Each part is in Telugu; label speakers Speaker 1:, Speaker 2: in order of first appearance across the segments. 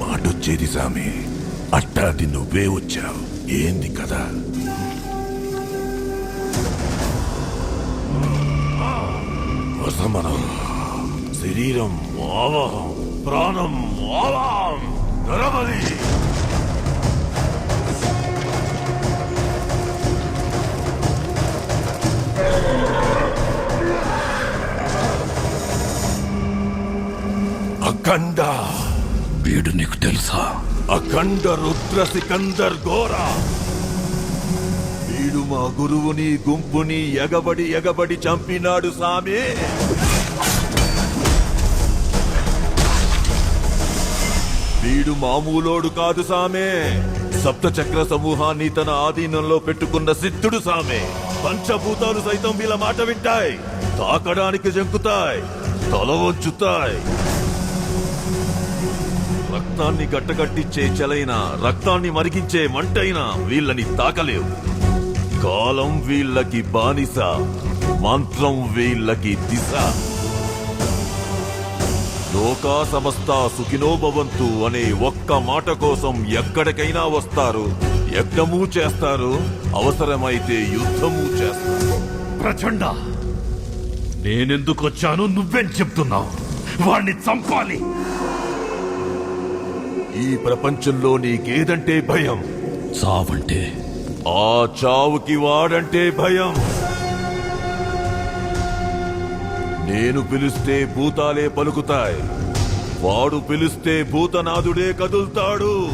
Speaker 1: మాటొచ్చేది సామి. అట్టాది నువ్వే వచ్చావు. ఏంది కదా వసమనం శరీరం ఆవాహం ప్రాణం ఆవాహం నరబలి. అఖండ
Speaker 2: వీడు నీకు తెలుసా?
Speaker 1: అఖండ రుద్ర సికందర్ ఘోరా. వీడు మా గురువుని గుంపుని ఎగబడి ఎగబడి చంపినాడు సామి. వీడు మామూలోడు కాదు సామే. సప్తచక్ర సమూహాన్ని తన ఆధీనంలో పెట్టుకున్న సిద్ధుడు సామే. పంచభూతాలు సైతం వీళ్ళ మాట వింటాయి. తాకడానికి జంకుతాయి. తల వంచుతాయి. రక్తాన్ని గట్టగట్టించే చెలైన రక్తాన్ని మరిగించే మంటైనా వీళ్ళని తాకలేవు. కాలం వీళ్ళకి బానిస మంత్రం వీళ్ళకి దిశ. లోకా సమస్త సుఖినో భవంతు అనే ఒక్క మాట కోసం ఎక్కడికైనా వస్తారు. యజ్ఞము చేస్తారు అవసరమైతే యుద్ధము చేస్తారు.
Speaker 2: ప్రచండ నేనెందుకు వచ్చాను నువ్వేం చెప్తున్నావు? వాణ్ణి చంపాలి.
Speaker 1: ఈ ప్రపంచంలో నీకేదంటే భయం?
Speaker 2: చావంటే?
Speaker 1: ఆ చావుకి వాడంటే భయం. నేను పిలిస్తే భూతాలే పలుకుతాయి. వాడు పిలిస్తే భూతనాథుడే కదులుతాడు.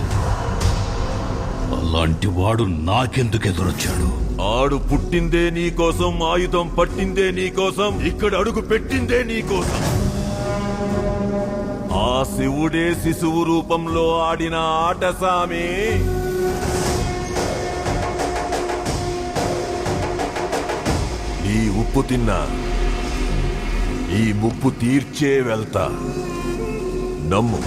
Speaker 2: అలాంటి వాడు నాకెందుకు ఎదురొచ్చాడు?
Speaker 1: ఆడు పుట్టిందే నీ కోసం ఆయుధం పట్టిందే నీ కోసం ఇక్కడ అడుగు పెట్టిందే నీ కోసం. ఆ శివుడే శిశువు రూపంలో ఆడిన ఆట సామి. ఈ ఉప్పు తిన్నా ఈ ముప్పు తీర్చే వెళ్తా. నమ్ము.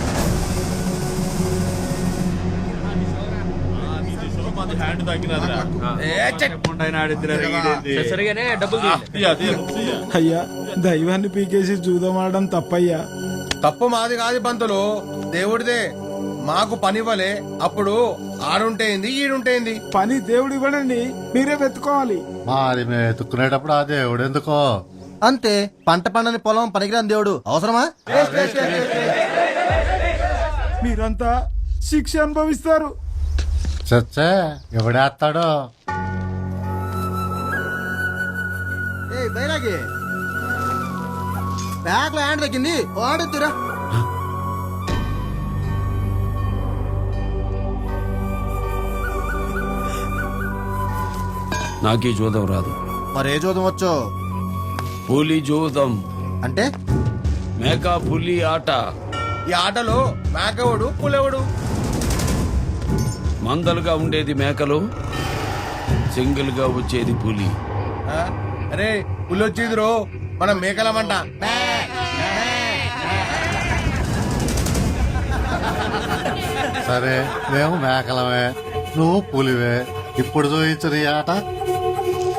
Speaker 3: అయ్యా దైవాన్ని పీకేసి చూదమాడడం తప్పయ్యా.
Speaker 4: తప్పు మాది కాదు పంతులు. దేవుడిదే. మాకు పనివ్వలే. అప్పుడు ఆడుంటేంది ఈడుంటేంది?
Speaker 3: పని దేవుడు ఇవ్వడండి. మీరే వెతుకోవాలి
Speaker 5: మరి మేము ఎత్తుక్కునేటప్పుడు ఆ దేవుడు ఎందుకో?
Speaker 6: అంతే. పంట పండని పొలం పనికిరాని దేవుడు. అవసరమా?
Speaker 3: మీరంతా శిక్ష అనుభవిస్తారు.
Speaker 5: చచ్చే ఎవడేస్తాడో?
Speaker 6: ఏ బైరాగి. బ్యాగ్లో హ్యాండ్ తగ్గింది. వాడుతురా
Speaker 7: నాకీ జూదం రాదు.
Speaker 6: మరే చూద్దాం వచ్చో?
Speaker 7: పులి జూదం.
Speaker 6: అంటే?
Speaker 7: మేకా పులి ఆట.
Speaker 4: ఈ ఆటలో మేకవుడు పులవుడు?
Speaker 7: మందలుగా ఉండేది మేకలు సింగిల్గా వచ్చేది పులి?
Speaker 4: అరే పుల్లొచ్చేది రో మనం మేకలమంట.
Speaker 5: సరే మేము మేకలమే. నువ్వు పులివే. ఇప్పుడు చూయించరు ఈ ఆట.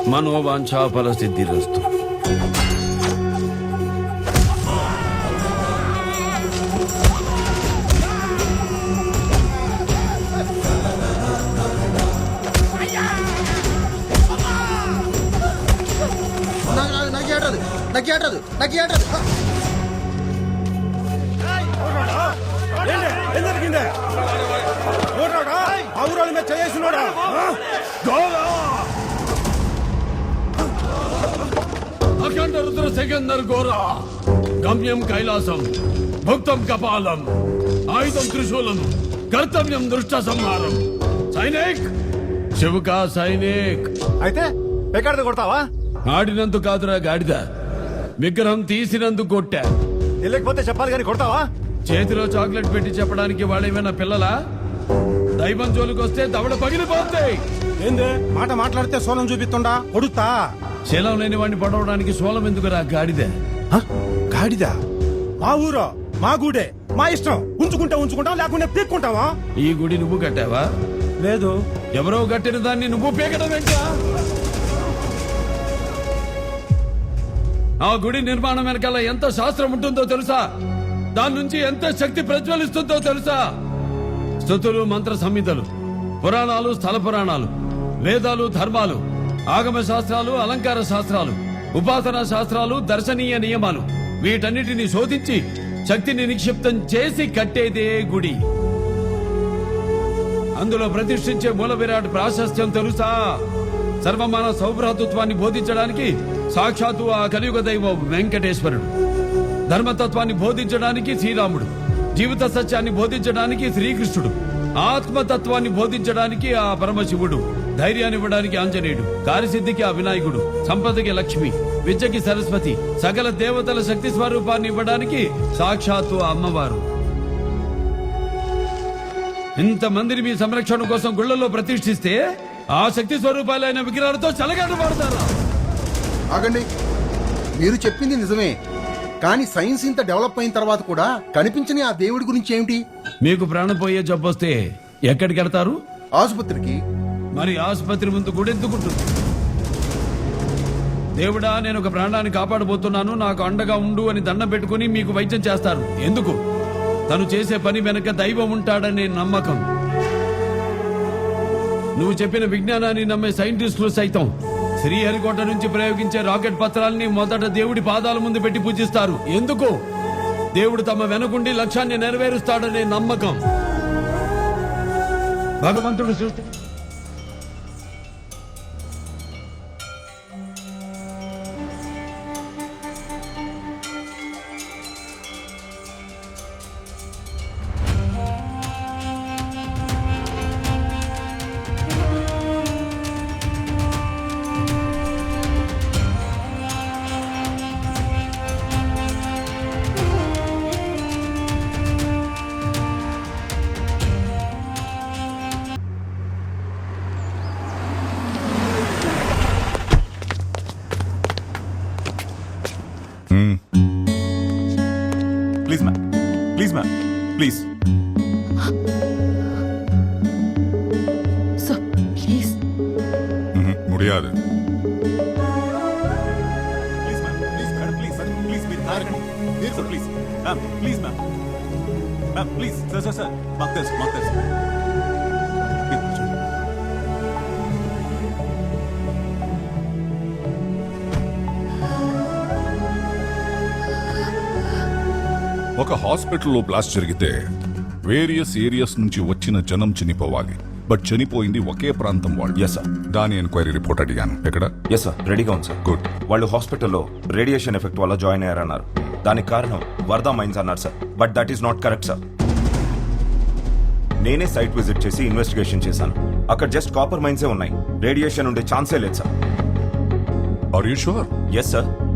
Speaker 7: మనోవాంఛాఫల సిద్ధిరస్తు.
Speaker 6: నాకు ఏటదు నాకు ఏటదు
Speaker 7: అఖండ రుద్ర సెకందర్ గోరా. గమ్యం కైలాసం భక్తం కపాలం ఆయుధం త్రిశూలం కర్తవ్యం దృష్ట సంహారం. సైనిక్! శివకా సైనిక్!
Speaker 5: అయితే ఎక్కడ కొడతావా?
Speaker 7: ఆడినందుకు కాదురా గాడిద. విగ్రహం తీసినందుకు కొట్టా
Speaker 5: వెళ్ళకపోతే చెప్పాలి కానీ కొడతావా?
Speaker 7: చేతిలో చాక్లెట్ పెట్టి చెప్పడానికి వాళ్ళేమైనా పిల్లలా? దైవం జోలికి వస్తే దవడ పగిలిపోతాయి
Speaker 3: ఏందే? మాట మాట్లాడితే సోలం చూపిస్తుండా? కొడుతా.
Speaker 7: శీలం లేని వాడిని పడవడానికి సోలం ఎందుకురా? గాడిదే.
Speaker 3: గాడిదా? మా ఊరో మా గూడే మా ఇష్టం. ఉంచుకుంటే ఉంచుకుంటాం లేకుంటే పీక్కుంటావా?
Speaker 7: ఈ గుడి నువ్వు కట్టావా?
Speaker 3: లేదు.
Speaker 7: ఎవరో కట్టిన దాన్ని నువ్వు పీకడం ఏంటా ఆ గుడి నిర్మాణం వెనకాల ఎంత శాస్త్రం ఉంటుందో తెలుసా? దాని నుంచి ఎంత శక్తి ప్రజ్వలిస్తుందో తెలుసా? స్థుతులు మంత్ర సంహితలు పురాణాలు స్థల పురాణాలు వేదాలు ధర్మాలు ఆగమ శాస్త్రాలు అలంకార శాస్త్రాలు ఉపాసనా శాస్త్రాలు దర్శనీయ నియమాలు వీటన్నిటిని శోధించి శక్తిని నిక్షిప్తం చేసి కట్టేదే గుడి. అందులో ప్రతిష్ఠించే మూల విరాట్ ప్రాశస్త్యం తెలుసా? సర్వమాన సౌభ్రాతృత్వాన్ని బోధించడానికి సాక్షాత్తు ఆ కలియుగ దైవం వెంకటేశ్వరుడు. ధర్మతత్వాన్ని బోధించడానికి శ్రీరాముడు. జీవిత సత్యాన్ని బోధించడానికి శ్రీకృష్ణుడు. ఆత్మతత్వాన్ని బోధించడానికి ఆ పరమశివుడు. ధైర్యాన్ని ఇవ్వడానికి ఆంజనేయుడు. కార్యసిద్ధికి ఆ వినాయకుడు. సంపదకి లక్ష్మి. విద్యకి సరస్వతి. సకల దేవతల శక్తి స్వరూపాన్ని ఇవ్వడానికి సాక్షాత్తు అమ్మవారు. ఇంతమందిని మీ సంరక్షణ కోసం గుళ్ళలో ప్రతిష్ఠిస్తే ఆ శక్తి స్వరూపాలైన విగ్రహాలతో చలగాడు పడతారా?
Speaker 8: ఆగండి. మీరు చెప్పింది నిజమే. కానీ సైన్స్ ఇంత డెవలప్ అయిన తర్వాత కూడా కనిపించని ఆ దేవుడి గురించి ఏమిటి?
Speaker 7: మీకు ప్రాణం పోయే జబ్బొస్తే ఎక్కడికి వెళ్తారు?
Speaker 8: ఆసుపత్రికి.
Speaker 7: మరి ఆసుపత్రి ముందు గుడెందుకుంటుంది? దేవుడా నేను ఒక ప్రాణాన్ని కాపాడబోతున్నాను. నాకు అండగా ఉండు అని దండం పెట్టుకుని మీకు వైద్యం చేస్తారు ఎందుకు? తను చేసే పని వెనక దైవం ఉంటాడనే నమ్మకం. నువ్వు చెప్పిన విజ్ఞానాన్ని నమ్మే సైంటిస్టులు సైతం శ్రీహరికోట నుంచి ప్రయోగించే రాకెట్ పత్రాల్ని మొదట దేవుడి పాదాల ముందు పెట్టి పూజిస్తారు. ఎందుకు? దేవుడు తమ వెనకుండి లక్ష్యాన్ని నెరవేరుస్తాడనే నమ్మకం. భగవంతుడు సృష్టి
Speaker 9: please ma'am please ma'am please
Speaker 10: so please
Speaker 9: ముడియాదు please ma'am please madam please please మీరు కారండి మీరు sir please ma'am please ma'am ma'am please sir sir sir మాకు తెలుసు మాకు తెలుసు
Speaker 11: ఒక హాస్పిటల్లో బ్లాస్ట్ జరిగితే వేరియస్ ఏరియాస్ నుంచి వచ్చిన జనం చనిపోవాలి. బట్ చనిపోయింది ఒకే ప్రాంతం వాళ్ళు.
Speaker 1: ఎస్ సార్
Speaker 11: దాని ఎంక్వైరీ రిపోర్ట్ అడిగాను. ఎక్కడ?
Speaker 1: ఎస్ సార్ రెడీగా ఉంది సార్
Speaker 11: గుడ్
Speaker 1: వాళ్ళు హాస్పిటల్లో రేడియేషన్ ఎఫెక్ట్ వల్ల జాయిన్ అయ్యారన్నారు. దానికి కారణం వర్ధా మైన్స్ అన్నారు sir but that is not correct sir నేనే సైట్ విజిట్ చేసి ఇన్వెస్టిగేషన్ చేశాను. అక్కడ జస్ట్ కాపర్ మైన్సే ఉన్నాయి. రేడియేషన్ ఉండే ఛాన్సే లేదు sir
Speaker 11: are you sure
Speaker 1: yes sir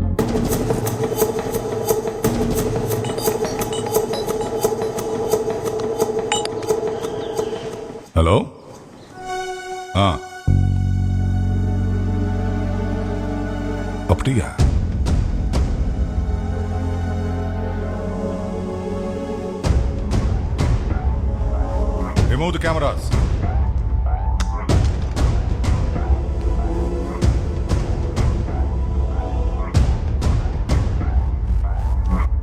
Speaker 11: hello ఆ. அப்படியா Remove the cameras.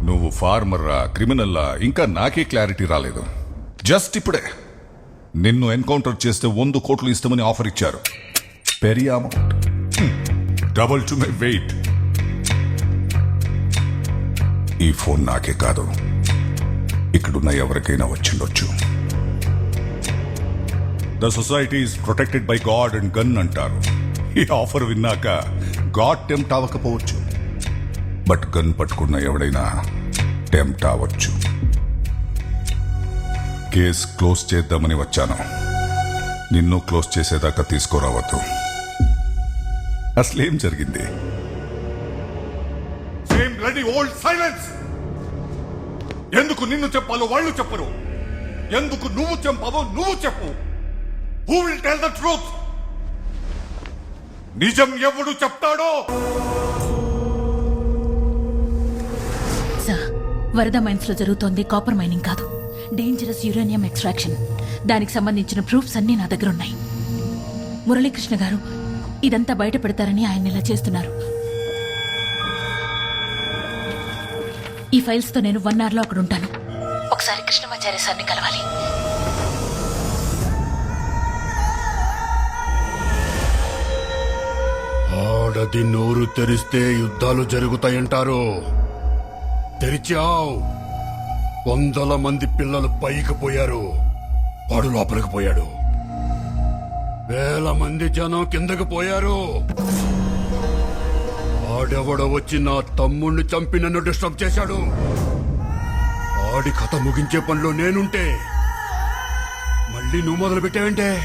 Speaker 11: నువ్వు ఫార్మర్రా క్రిమినల్లా ఇంకా నాకే క్లారిటీ రాలేదు జస్ట్ ఇప్పుడే నిన్ను ఎన్కౌంటర్ చేస్తే వంద కోట్లు ఇస్తామని ఆఫర్ ఇచ్చారు. పెరియ amount double to my weight ఈ ఫోన్ నాకే కాదు. ఇక్కడున్న ఎవరికైనా వచ్చిండొచ్చు. The society is protected by God and gun అంటారు. ఈ ఆఫర్ విన్నాక గాడ్ టెంప్ట్ అవ్వకపోవచ్చు. బట్ గన్ పట్టుకున్న ఎవడైనా టెంప్ట్ అవ్వచ్చు. కేస్ క్లోజ్ చేద్దామని వచ్చాను. నిన్ను క్లోజ్ చేసేదాకా తీసుకురావద్దు. అసలేం జరిగింది? సేమ్ బ్లడీ ఓల్డ్ సైలెన్స్ ఎందుకు నిన్ను చెప్పాలో వాళ్ళు చెప్పరు. ఎందుకు నువ్వు చెప్పావో నువ్వు చెప్పు. Who will tell the truth నిజం ఎవడు చెప్తాడో?
Speaker 10: సార్ వరద మైన్స్లో జరుగుతోంది కాపర్ మైనింగ్ కాదు. డేంజరస్ యురేనియం ఎక్స్ట్రాక్షన్ దానికి సంబంధించిన ప్రూఫ్స్ అన్నీ నా దగ్గర ఉన్నాయి. మురళీకృష్ణ గారు ఇదంతా బయట పెడతారని ఆయన ఇలా చేస్తున్నారు. ఈ ఫైల్స్తో నేను వన్ అవర్లో అక్కడ ఉంటాను. ఒకసారి కృష్ణమాచార్య సార్ని కలవాలి.
Speaker 2: ఆడది నోరు తెరిస్తే యుద్ధాలు జరుగుతాయంటారు. తెరిచావు. వందల మంది పిల్లలు పైకి పోయారు. వాడు లోపలికి పోయాడు. వేల మంది జనం కిందకి పోయారు. ఆడెవడో వచ్చి నా తమ్ముణ్ణి చంపి నన్ను డిస్టర్బ్ చేశాడు. ఆడి కథ ముగించే పనిలో నేనుంటే మళ్ళీ నువ్వు మొదలు పెట్టావంటే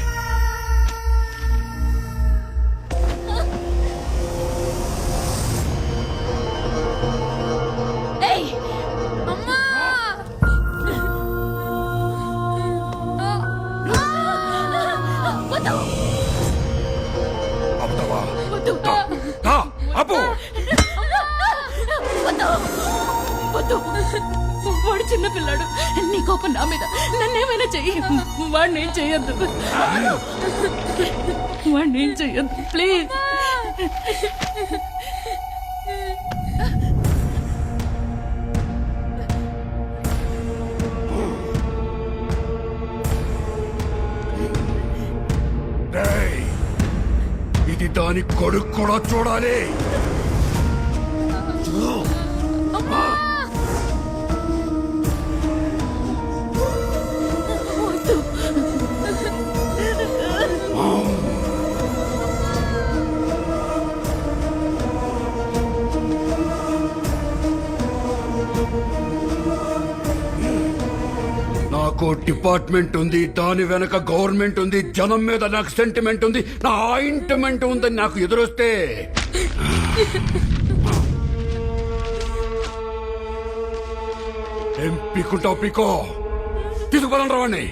Speaker 10: వాడిని ఏం చెయ్యొద్దు. వాడిని ఏం చెయ్యొద్దు. ప్లీజ్.
Speaker 2: ఇది దాని కొడుకు కూడా చూడాలి. డిపార్ట్మెంట్ ఉంది దాని వెనక గవర్నమెంట్ ఉంది జనం మీద నాకు సెంటిమెంట్ ఉంది నా ఆయింట్మెంట్ ఉందని నాకు ఎదురొస్తే. ఏం పీకుంటావు పీకో? తీసుకుపోదండి రావండి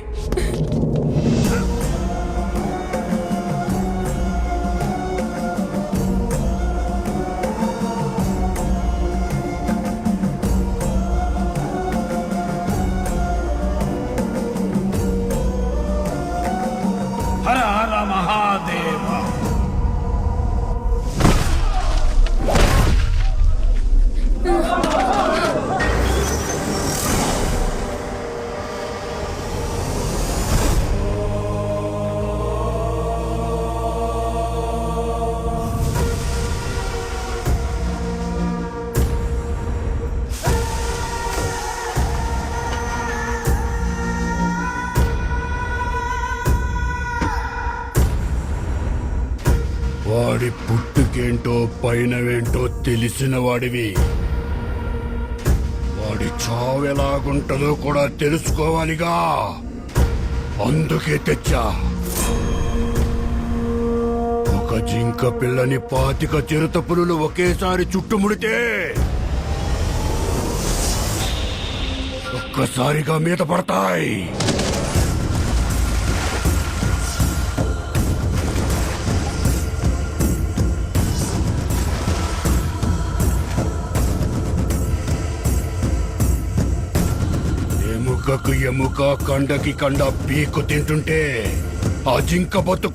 Speaker 2: వాడి పుట్టుకేంటో పైనవేంటో తెలిసిన వాడివి. వాడి చావు ఎలాగుంటుందో కూడా తెలుసుకోవాలిగా. అందుకే తెచ్చా. ఒక జింక పిల్లని పాతిక చిరుత పులులు ఒకేసారి చుట్టుముడితే ఒక్కసారిగా మీద పడతాయి ఎముకకు ఎముక కండకి కండ పీకు తింటుంటే ఆ జింక బతుకు